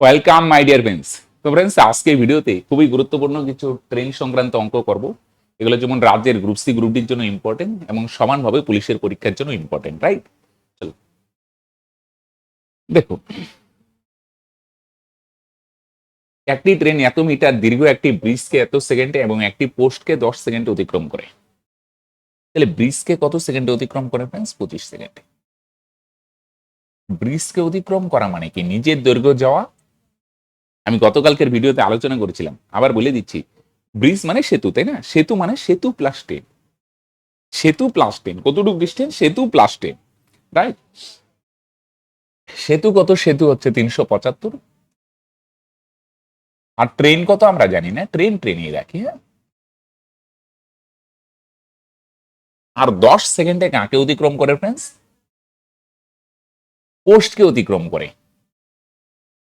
Welcome my dear friends তো friends আজকে ভিডিওতে খুবই গুরুত্বপূর্ণ কিছু ট্রেন সংক্রান্ত অঙ্ক করব। এগুলো যেমন রাজ্যের গ্রুপ সি গ্রুপ ডির জন্য ইম্পর্টেন্ট এবং সমানভাবে পুলিশের পরীক্ষার জন্য ইম্পর্টেন্ট রাইট চলো। দেখো, একটি ট্রেন এত মিটার দীর্ঘ, একটি ব্রিজকে এত সেকেন্ডে এবং একটি পোস্টকে দশ সেকেন্ডে অতিক্রম করে। তাহলে ব্রিজকে কত সেকেন্ডে অতিক্রম করে ফ্রেন্ডস পঁচিশ সেকেন্ডে ব্রিজকে অতিক্রম করা মানে কি? নিজের দৈর্ঘ্য যাওয়া আমি গতকালকের ভিডিওতে আলোচনা করেছিলাম। আবার বলে দিচ্ছি, ব্রিজ মানে সেতু, তাই না? সেতু মানে সেতু প্লাস টেন সেতু প্লাস টেন কতটুকু ডিস্টেন্স সেতু প্লাস টেন রাইট সেতু কত? সেতু হচ্ছে তিনশো পঁচাত্তর। আর ট্রেন কত আমরা জানি না ট্রেন ট্রেনেই রাখি হ্যাঁ? আর দশ সেকেন্ডে কাকে অতিক্রম করে ফ্রেন্ডস পোস্টকে অতিক্রম করে।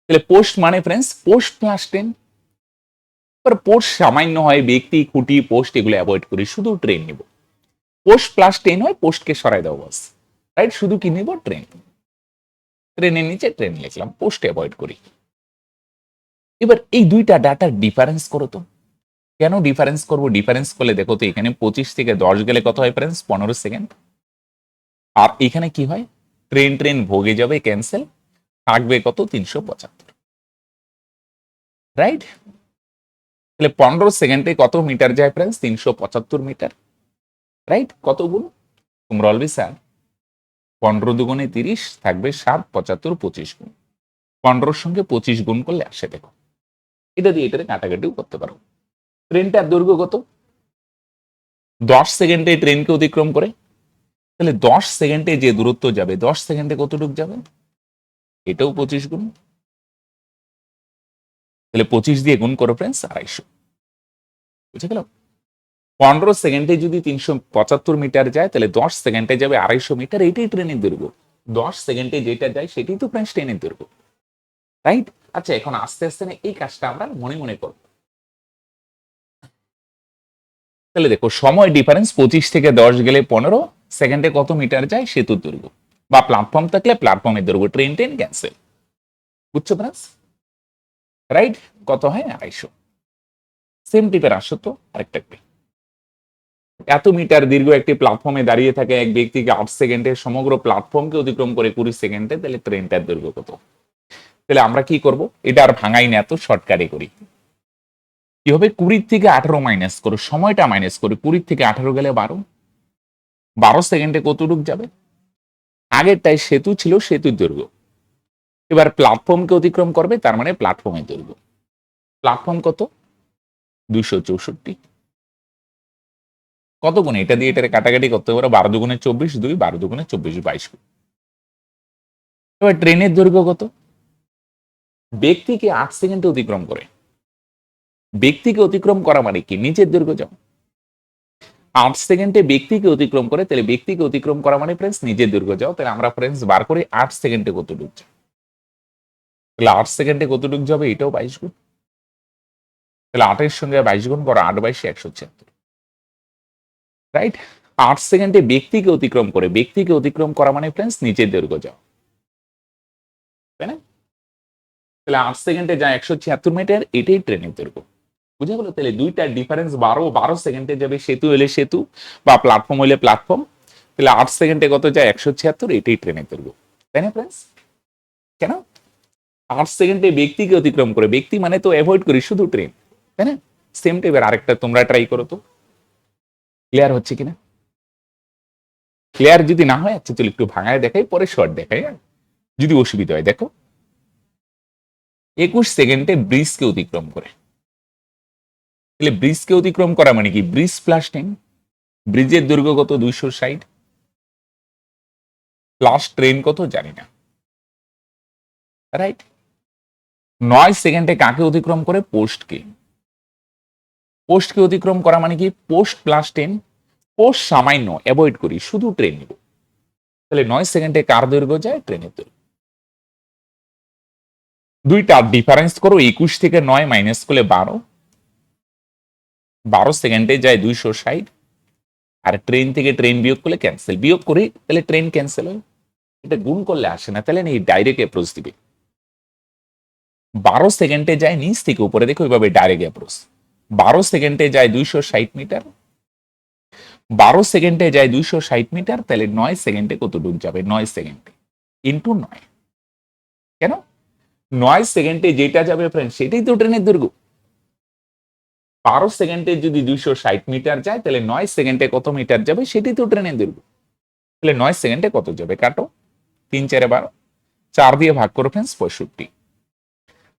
তাহলে পোস্ট মানে ফ্রেন্ডস পোস্ট প্লাস টেন এবার পোস্ট সামান্য হয় ব্যক্তি, খুঁটি পোস্ট এগুলো অ্যাভয়েড করি, শুধু ট্রেন নিব। পোস্ট প্লাস টেন হয় পোস্টকে সরাই দাও বাস রাইট শুধু কি নিব? ট্রেন ট্রেনের নিচে ট্রেন লিখলাম পোস্ট অ্যাভয়েড করি। এবার এই দুইটা ডাটার ডিফারেন্স করো তো। কেন ডিফারেন্স করব? ডিফারেন্স করলে দেখো তো এখানে পঁচিশ থেকে দশ গেলে কত হয় ফ্রেন্ডস পনেরো সেকেন্ড আর এখানে কি হয়? ট্রেন ট্রেন ভোগে যাবে ক্যান্সেল থাকবে কত? তিনশো পঁচাত্তর রাইট তাহলে পনেরো সেকেন্ডে কত মিটার যায় ফ্রেন্ডস তিনশো পঁচাত্তর মিটার। রাইট কত গুণ? তোমরা অলবে স্যার পনেরো দুগুণে তিরিশ থাকবে সাত, পঁচাত্তর, পঁচিশ গুণ। পনেরোর সঙ্গে পঁচিশ গুণ করলে আসে দেখো। এটা দিয়ে এটাতে কাটাকাটিও করতে পারো। ট্রেনটার দৈর্ঘ্য কত? দশ সেকেন্ডে ট্রেনকে অতিক্রম করে। তাহলে দশ সেকেন্ডে যে দূরত্ব যাবে, দশ সেকেন্ডে কতটুক যাবে? এটাও পঁচিশ গুণ। তাহলে পঁচিশ দিয়ে গুণ করো ফ্রেন্ডস আড়াইশো। বুঝে গেল? পনেরো সেকেন্ডে যদি তিনশো পঁচাত্তর মিটার যায়, তাহলে দশ সেকেন্ডে যাবে আড়াইশো মিটার এটাই ট্রেনের দৈর্ঘ্য। দশ সেকেন্ডে যেটা যায়, সেটাই তো ফ্রেন্ডস ট্রেনের দৈর্ঘ্য। রাইট আচ্ছা এখন আস্তে আস্তে এই কাজটা আমরা মনে মনে করব। তাহলে দেখো, সময় ডিফারেন্স পঁচিশ থেকে দশ গেলে পনেরো সেকেন্ডে কত মিটার যায়, সেতুর দৈর্ঘ্য। বা প্ল্যাটফর্ম থাকলে প্ল্যাটফর্মের দৈর্ঘ্য ট্রেন ট্রেন ক্যান্সেল বুঝছ ফ্রেন্ডস রাইট কত হয়? আড়াইশো। সেম টিপের আসো তো আরেকটা এত মিটার দীর্ঘ একটি প্ল্যাটফর্মে দাঁড়িয়ে থাকে এক ব্যক্তিকে আট সেকেন্ডে সমগ্র প্ল্যাটফর্মকে অতিক্রম করে কুড়ি সেকেন্ডে তাহলে ট্রেনটার দৈর্ঘ্য কত? তাহলে আমরা কি করব? এটা আর ভাঙাই না, এত শর্টকাটে করি। কি হবে? কুড়ির থেকে আঠারো মাইনাস করো, সময়টা মাইনাস করো, কুড়ির থেকে আঠারো গেলে বারো। বারো সেকেন্ডে কতটুক যাবে? আগেরটাই সেতু ছিল সেতুর দৈর্ঘ্য। এবার প্ল্যাটফর্মকে অতিক্রম করবে, তার মানে প্ল্যাটফর্মের দৈর্ঘ্য প্ল্যাটফর্ম কত? দুইশো চৌষট্টি। কত গুণে? এটা দিয়ে এটা কাটাকাটি করতে পারো বারো দুগুণে চব্বিশ, দুই, বারো দুগুণে চব্বিশ, বাইশ। এবার ট্রেনের দৈর্ঘ্য কত? ব্যক্তিকে আট সেকেন্ডে অতিক্রম করে। ব্যক্তিকে অতিক্রম করা মানে কি? নিচের দৈর্ঘ্য যাও। আট সেকেন্ডে ব্যক্তিকে অতিক্রম করে, তাহলে ব্যক্তিকে অতিক্রম করা মানে ফ্রেন্ডস নিজের দৈর্ঘ্য যাও। তাহলে আমরা ফ্রেন্ডস বার করে আট সেকেন্ডে কতটুক যাও তাহলে আট সেকেন্ডে কতটুক যাবে? এটাও বাইশ গুণ। তাহলে আটের সঙ্গে বাইশ গুণ করো আট বাইশে একশো ছিয়াত্তর। রাইট আট সেকেন্ডে ব্যক্তিকে অতিক্রম করে, ব্যক্তিকে অতিক্রম করা মানে ফ্রেন্ডস নিচের দৈর্ঘ্য যাও। তাই না? তাহলে আট সেকেন্ডে যা একশো ছিয়াত্তর মিটার এটাই ট্রেনের দৈর্ঘ্য। বুঝে গেলো? তাহলে দুইটা ডিফারেন্স বারো বারো সেকেন্ডে যাবে সেতু হলে সেতু বা প্ল্যাটফর্ম হলে প্ল্যাটফর্ম তাহলে আট সেকেন্ডে কত যায়? একশো ছিয়াত্তর, এটাই ট্রেনের দৈর্ঘ্য। তাই না ফ্রেন্ডস কেন? আট সেকেন্ডে ব্যক্তিকে অতিক্রম করে, ব্যক্তি মানে তো অ্যাভয়েড করি, শুধু ট্রেন তাই না? সেম টাইপের আরেকটা তোমরা ট্রাই করো তো। ক্লিয়ার হচ্ছে কিনা? ক্লিয়ার যদি না হয় আচ্ছা চলো একটু ভাঙায় দেখাই, পরে শর্ট দেখাই হ্যাঁ? যদি অসুবিধা হয়, দেখো। একুশ সেকেন্ডে ব্রিজকে অতিক্রম করে। তাহলে ব্রিজকে অতিক্রম করা মানে কি? ব্রিজ প্লাস টেন ব্রিজের দৈর্ঘ্য কত? দুইশো ষাট। প্লাস ট্রেন কত? জানি না। রাইট নয় সেকেন্ডে কাকে অতিক্রম করে? পোস্টকে। পোস্টকে অতিক্রম করা মানে কি? পোস্ট প্লাস টেন পোস্ট সামান্য অ্যাভয়েড করি, শুধু ট্রেন নিব। তাহলে নয় সেকেন্ডে কার দৈর্ঘ্য যায়? ট্রেনের দৈর্ঘ্য। দুইটা ডিফারেন্স করো, একুশ থেকে নয় মাইনাস করলে বারো। বারো সেকেন্ডে যায় দুইশো ষাট। আর ট্রেন থেকে ট্রেন বিয়োগ করলে ক্যান্সেল বিয়োগ করি, তাহলে ট্রেন ক্যান্সেল হয়। এটা গুণ করলে আসে না। তাহলে এই ডাইরেক্ট অ্যাপ্রোচ দিবে। বারো সেকেন্ডে যায় নিচ থেকে উপরে। দেখো এইভাবে ডাইরেক্ট অ্যাপ্রোচ বারো সেকেন্ডে যায় দুইশো ষাট মিটার বারো সেকেন্ডে যায় দুইশো ষাট মিটার তাহলে নয় সেকেন্ডে কত কতটুকু যাবে? নয় সেকেন্ডে। ইন্টু নয়। কেন? নয় সেকেন্ডে যেটা যাবে ফ্রেন্ড সেটাই তো ট্রেনের দৈর্ঘ্য। বারো সেকেন্ডে যদি দুইশো ষাট মিটার যায়, তাহলে নয় সেকেন্ডে কত মিটার যাবে? সেটাই তো ট্রেনের দৈর্ঘ্য। তাহলে নয় সেকেন্ডে কত যাবে? কাটো। তিন চারে বারো। চার দিয়ে ভাগ করো ফ্রেন্ডস পঁয়ষট্টি।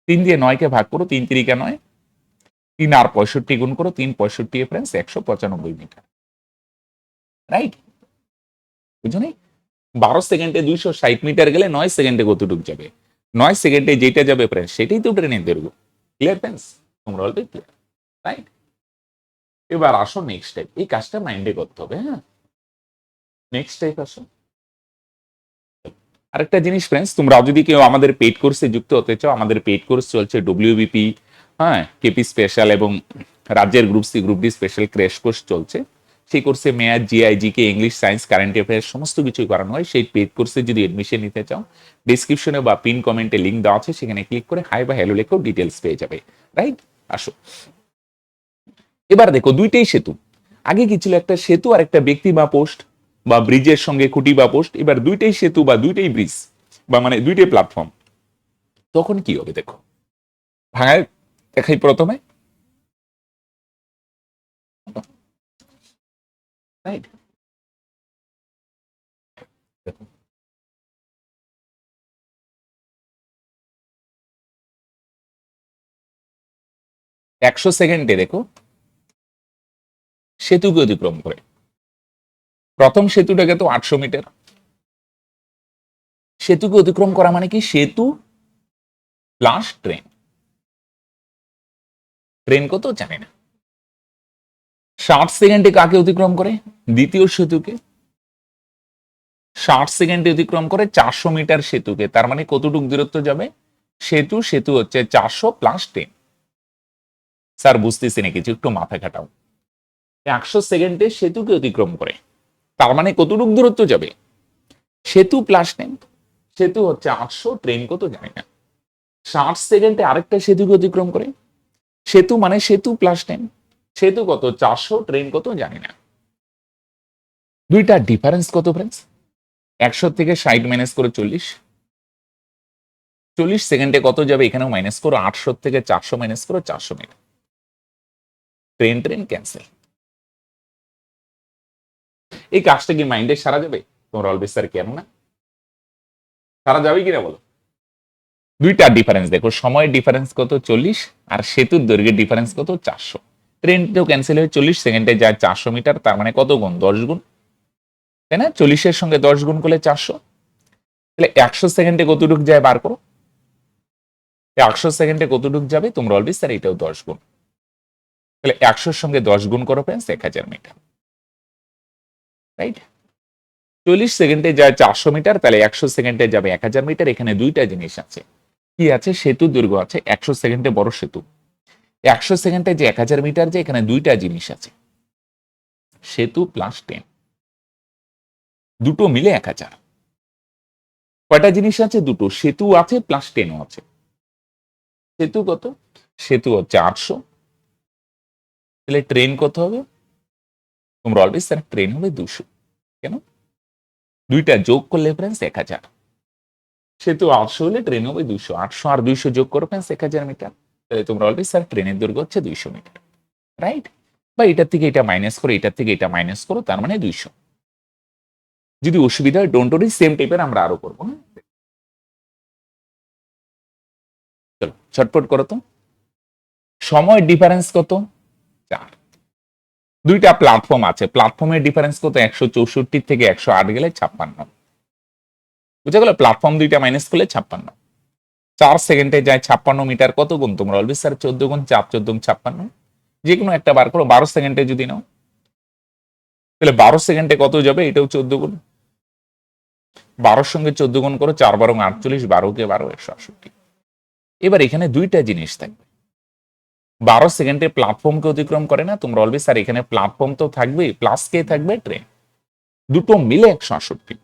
তিন দিয়ে নয়কে ভাগ করো, তিন তিরিকা নয়। তিন আর পঁয়ষট্টি গুণ করো, তিন পঁয়ষট্টি ফ্রেন্ডস একশো পঁচানব্বই মিটার। রাইট বুঝো নি? বারো সেকেন্ডে দুইশো ষাট মিটার গেলে নয় সেকেন্ডে কতটুকু যাবে। নয় সেকেন্ডে যেটা যাবে ফ্রেন্ডস সেটাই তো ট্রেনের দৈর্ঘ্য। ক্লিয়ার ফ্রেন্ডস তোমরা অলরেডি ক্লিয়ার রাইট এবার আসো নেক্সট টাইপ এই কাজটা মাইন্ডে করতে হবে হ্যাঁ? নেক্সট টাইপ আসো। আরেকটা জিনিস ফ্রেন্ডস তোমরা যদি কেউ আমাদের পেড কোর্সে যুক্ত হতে চাও, আমাদের পেড কোর্স চলছে ডব্লিউবিপি হ্যাঁ কেপি স্পেশাল এবং রাজ্যের group C group D special crash course চলছে। সেই কোর্সে math G I G K English science current affairs সমস্ত কিছুই করানো হয়। সেই পেড কোর্সে যদি এডমিশন নিতে চাও ডিসক্রিপশনে বা পিন কমেন্টে লিঙ্ক দেওয়া আছে, সেখানে ক্লিক করে হাই বা হ্যালো লেখেও ডিটেলস পেয়ে যাবে। রাইট আসো। এবার দেখো, দুইটাই সেতু। আগে কি ছিল একটা সেতু আর একটা ব্যক্তি বা পোস্ট বা ব্রিজের সঙ্গে খুঁটি বা পোস্ট, এবার দুইটাই সেতু বা দুইটাই ব্রিজ, বা মানে দুইটাই প্ল্যাটফর্ম তখন কি হবে দেখো? ভাঙায় দেখাই প্রথমে। একশো সেকেন্ডে দেখো, সেতুকে অতিক্রম করে। প্রথম সেতুটাকে তো আটশো মিটার। সেতুকে অতিক্রম করা মানে কি? সেতু প্লাস ট্রেন ট্রেন কত? জানি না। ষাট সেকেন্ডে কাকে অতিক্রম করে? দ্বিতীয় সেতুকে। ষাট সেকেন্ডে অতিক্রম করে চারশো মিটার সেতুকে। তার মানে কতটুক দূরত্ব যাবে? সেতু সেতু হচ্ছে চারশো প্লাস ট্রেন স্যার, বুঝতেছি না কিছু একটু মাথা খাটাও একশো সেকেন্ডে সেতুকে অতিক্রম করে। তার মানে কতটুক দূরত্ব যাবে? সেতু প্লাস ট্রেন সেতু হচ্ছে আটশো ট্রেন কত জানি না। ষাট সেকেন্ডে আরেকটা সেতুকে অতিক্রম করে। সেতু মানে সেতু প্লাস ট্রেন সেতু কত? চারশো ট্রেন কত জানি না। দুইটা ডিফারেন্স কত ফ্রেন্ডস একশো থেকে ষাট মাইনাস করে চল্লিশ। চল্লিশ সেকেন্ডে কত যাবে? এখানেও মাইনাস করো। আটশো থেকে চারশো মাইনাস করো, চারশো মিটার ট্রেন ট্রেন ক্যান্সেল এই কাজটা কি মাইন্ডে সারা যাবে? তোমার অলবেজ স্যার কেন না? সারা যাবে কিনা বলো? দুইটা ডিফারেন্স দেখো, সময়ের ডিফারেন্স কত? চল্লিশ, আর সেতুর দৈর্ঘ্যের ডিফারেন্স কত? চারশো। ট্রেনটাও ক্যান্সেল হয়ে চল্লিশ সেকেন্ডে যায় চারশো মিটার তার মানে কত গুণ? দশ গুণ। তাই না? চল্লিশের সঙ্গে দশ গুণ করলে চারশো। তাহলে একশো সেকেন্ডে কতটুক যায় বার করো? একশো সেকেন্ডে কতটুক যাবে? তোমরা অলবেজ স্যার এটাও দশ গুণ। তাহলে একশোর সঙ্গে দশ গুণ করো ফ্রেন্ডস এক হাজার মিটার রাইট চল্লিশ সেকেন্ডে যায় চারশো মিটার, তাহলে একশো সেকেন্ডে যাবে এক হাজার মিটার, এখানে দুইটা জিনিস আছে। কি আছে? সেতু দৈর্ঘ্য আছে, একশো সেকেন্ডে বড় সেতু। একশো সেকেন্ডে যে এক হাজার মিটার যে, এখানে দুইটা জিনিস আছে। সেতু প্লাস টেন দুটো মিলে এক হাজার। কয়টা জিনিস আছে? দুটো। সেতু আছে প্লাস টেনও আছে। সেতু কত? সেতু হচ্ছে আটশো। তাহলে ট্রেন কত হবে? তোমরা অলওয়েজ স্যার ট্রেন হবে দুশো। কেন? দুইটা যোগ করলে ফ্রেন্স এক হাজার। সেতু আটশো হলে ট্রেন হবে দুশো। আটশো আর দুইশো যোগ করো ফ্রেন্স এক হাজার মিটার তাহলে তোমরা অলওয়েজ স্যার ট্রেনের দৈর্ঘ্য হচ্ছে দুইশো মিটার রাইট বা এটার থেকে এটা মাইনাস করো, এটার থেকে এটা মাইনাস করো, তার মানে দুইশো। যদি অসুবিধা হয় ডোন্ট ওরি সেম টাইপের আমরা আরও করব না চলো ছটপট করো তো। সময় ডিফারেন্স কত? চার। দুইটা প্ল্যাটফর্ম আছে। প্ল্যাটফর্মের ডিফারেন্স কত? একশো চৌষট্টি থেকে একশো আট গেলে ছাপ্পান্ন। বুঝা গেল? প্ল্যাটফর্ম দুইটা মাইনাস করলে ছাপ্পান্ন। চার সেকেন্ডে যায় ছাপ্পান্ন মিটার কত গুণ? তোমরা অলবেজ স্যার চোদ্দ গুণ, চার চোদ্দ ছাপ্পান্ন। যে কোনো একটা বার করো, বারো সেকেন্ডে যদি নাও, তাহলে বারো সেকেন্ডে কত যাবে? এটাও চোদ্দ গুণ। বারোর সঙ্গে চোদ্দ গুণ করো, চার বারো আটচল্লিশ বারো কে বারো, একশো আটষট্টি। এবার এখানে দুইটা জিনিস থাকবে। বারো সেকেন্ডে প্ল্যাটফর্মকে অতিক্রম করে না, তোমরা অলবেজ স্যার এখানে প্ল্যাটফর্ম তো থাকবে প্লাস কে থাকবে? ট্রেন দুটো মিলে একশো আটষট্টি।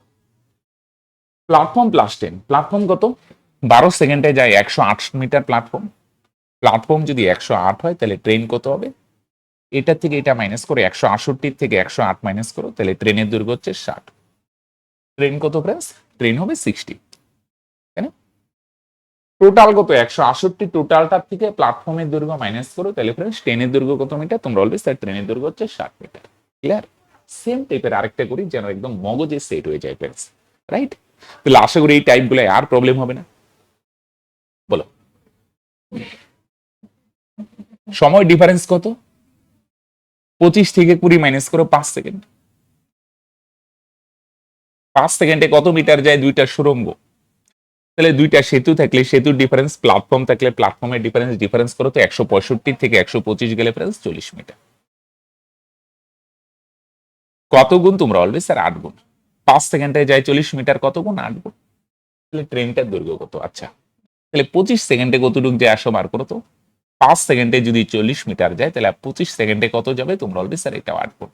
প্ল্যাটফর্ম প্লাস টেন প্ল্যাটফর্ম কত? বারো সেকেন্ডে যায় একশো আট মিটার প্ল্যাটফর্ম প্ল্যাটফর্ম যদি একশো আট হয়, তাহলে ট্রেন কত হবে? এটা থেকে এটা মাইনাস করে একশো আটষট্টির থেকে একশো আট মাইনাস করো, তাহলে ট্রেনের দৈর্ঘ্য হচ্ছে ষাট। ট্রেন কত ফ্রেন্ডস ট্রেন হবে সিক্সটি টোটাল কত? একশো আটষট্টি টোটালটার থেকে প্ল্যাটফর্মের দৈর্ঘ্য মাইনাস করো, তাহলে ফ্রেন্ডস ট্রেনের দৈর্ঘ্য কত মিটার তোমরা অলওয়েজ স্যার ট্রেনের দৈর্ঘ্য হচ্ছে ষাট মিটার ক্লিয়ার সেম টাইপের আরেকটা করি যেন একদম মগজে সেট হয়ে যায় ফ্রেন্ডস রাইট তাহলে আশা করি এই টাইপগুলো আর প্রবলেম হবে না। বলো। সময় ডিফারেন্স কত? পঁচিশ থেকে কুড়ি মাইনাস করো, পাঁচ সেকেন্ড পাঁচ সেকেন্ডে কত মিটার যায়? দুইটা সুরঙ্গ তাহলে দুইটা সেতু থাকলে সেতুর ডিফারেন্স প্ল্যাটফর্ম থাকলে প্ল্যাটফর্মের ডিফারেন্স ডিফারেন্স করো তো একশো পঁয়ষট্টি থেকে একশো পঁচিশ গেলে ফ্রেন্স চল্লিশ মিটার। কত গুণ তোমরা অলওয়েজ স্যার আট গুণ? পাঁচ সেকেন্ডে যায় চল্লিশ মিটার, কত গুণ? আট গুণ। তাহলে ট্রেনটার দৈর্ঘ্য কত আচ্ছা। তাহলে পঁচিশ সেকেন্ডে কতটুকু যায় আসো বার করো তো? পাঁচ সেকেন্ডে যদি চল্লিশ মিটার যায়, তাহলে পঁচিশ সেকেন্ডে কত যাবে? তোমরা অলরেডি স্যার এটা আট গুণ।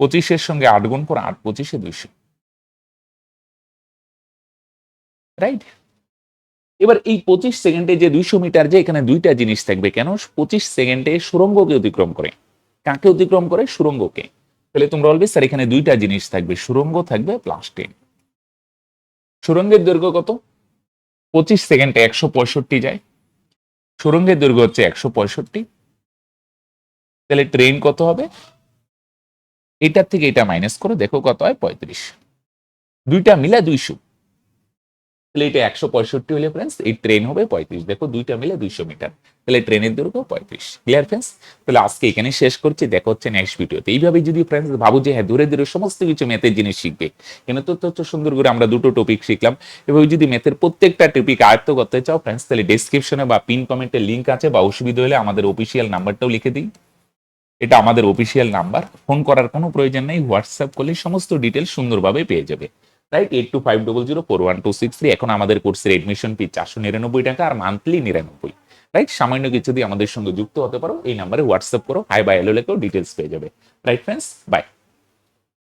পঁচিশের সঙ্গে আট গুণ করে, আট পঁচিশে দুইশো। রাইট এবার এই পঁচিশ সেকেন্ডে যে দুইশো মিটার যে এখানে দুইটা জিনিস থাকবে, কেন? পঁচিশ সেকেন্ডে সুরঙ্গকে অতিক্রম করে। কাকে অতিক্রম করে? সুরঙ্গকে। তাহলে তোমরা অলরেডি স্যার, এখানে দুইটা জিনিস থাকবে, সুরঙ্গ থাকবে প্লাস টেন সুরঙ্গের দৈর্ঘ্য কত? পঁচিশ সেকেন্ডে একশো পঁয়ষট্টি যায়। সুরঙ্গের দৈর্ঘ্য হচ্ছে একশো পঁয়ষট্টি। তাহলে ট্রেন কত হবে? এটার থেকে এটা মাইনাস করে দেখো কত হয়? পঁয়ত্রিশ। দুইটা মিলা দুইশো। এটা একশো পঁয়ষট্টি হলে ফ্রেন্ডস এই ট্রেন হবে পঁয়ত্রিশ। দেখো দুইটা মিলে দুইশো মিটার। তাহলে ট্রেনের দৈর্ঘ্য পঁয়ত্রিশ। ক্লিয়ার ফ্রেন্ডস তাহলে আজকে এখানে শেষ করছি, দেখা হচ্ছে নেক্সট ভিডিওতে এইভাবে যদি ফ্রেন্ডস ভাবো যে হ্যাঁ দূরে দূরে সমস্ত কিছু ম্যাথের জিনিস শিখবে কিন্তু তো তথ্য সুন্দর করে আমরা দুটো টপিক শিখলাম। এভাবে যদি ম্যাথের প্রত্যেকটা টপিক আয়ত্ত করতে চাও ফ্রেন্ডস তাহলে ডেসক্রিপশনে বা পিন কমেন্টে লিঙ্ক আছে বা অসুবিধা হলে আমাদের অফিসিয়াল নাম্বারটাও লিখে দিই। এটা আমাদের অফিসিয়াল নাম্বার ফোন করার কোনো প্রয়োজন নেই। হোয়াটসঅ্যাপ করলে সমস্ত ডিটেলস সুন্দরভাবে পেয়ে যাবে। Right eight two five double zero four one two six three এখন আমাদের কোর্সের এডমিশন ফি চারশো নিরানব্বই টাকা আর মান্থলি নিরানব্বই। রাইট সামান্য কিছু দিয়ে আমাদের সঙ্গে যুক্ত হতে পারো, এই নাম্বারে হোয়াটসঅ্যাপ করো হাই বাই এলো লেখো ডিটেলস পেয়ে যাবে। Right friends by